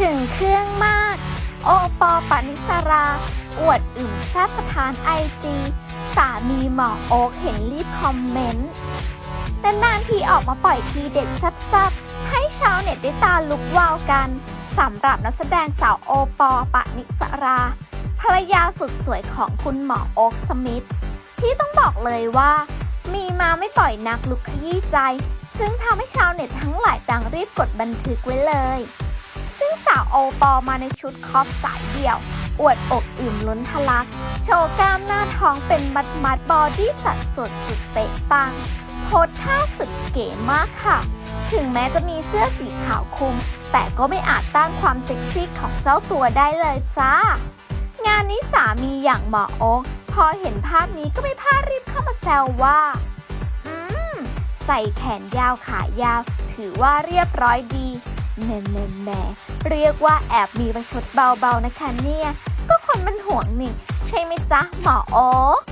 ถึงเครื่องมาก โอปอปานิสรา อวดอึมแซบสถานไอจีสามีหมอโอ๊กเห็นรีบคอมเมนต์แต่นานทีออกมาปล่อยทีเด็ดแซบๆ ให้ชาวเน็ตได้ตาลุกวาวกันสำหรับนักแสดงสาวโอปอปานิสรา ภรรยาสุดสวยของคุณหมอโอ๊กสมิธที่ต้องบอกเลยว่า มีมาไม่ปล่อยนักลุกขยี้ใจซึ่งทำให้ชาวเน็ตทั้งหลายต่างรีบกดบันทึกไว้เลย ซึ่งสาวโอปอมาในชุดคอปสายเดี่ยว อวดอกอิ่มล้นทะลัก โชว์กล้ามหน้าท้องเป็นมัดมัดบอดี้สัดส่วนสุดเป๊ะปัง โพสท่าสุดเก๋มากค่ะ ถึงแม้จะมีเสื้อสีขาวคลุม แต่ก็ไม่อาจต้านความเซ็กซี่ของเจ้าตัวได้เลยจ้า งานนี้สามีอย่างหมอโอ๊คพอเห็นภาพนี้ก็ไม่พลาดรีบเข้ามาแซวว่า อืม ใส่แขนยาวขายาว ถือว่าเรียบร้อยดี แหม่แหม่แหม่เรียกว่าแอบมีประชดเบาๆนะคะเนี่ย ก็คนมันห่วงนี่ ใช่ไหมจ๊ะหมอโอ๊ค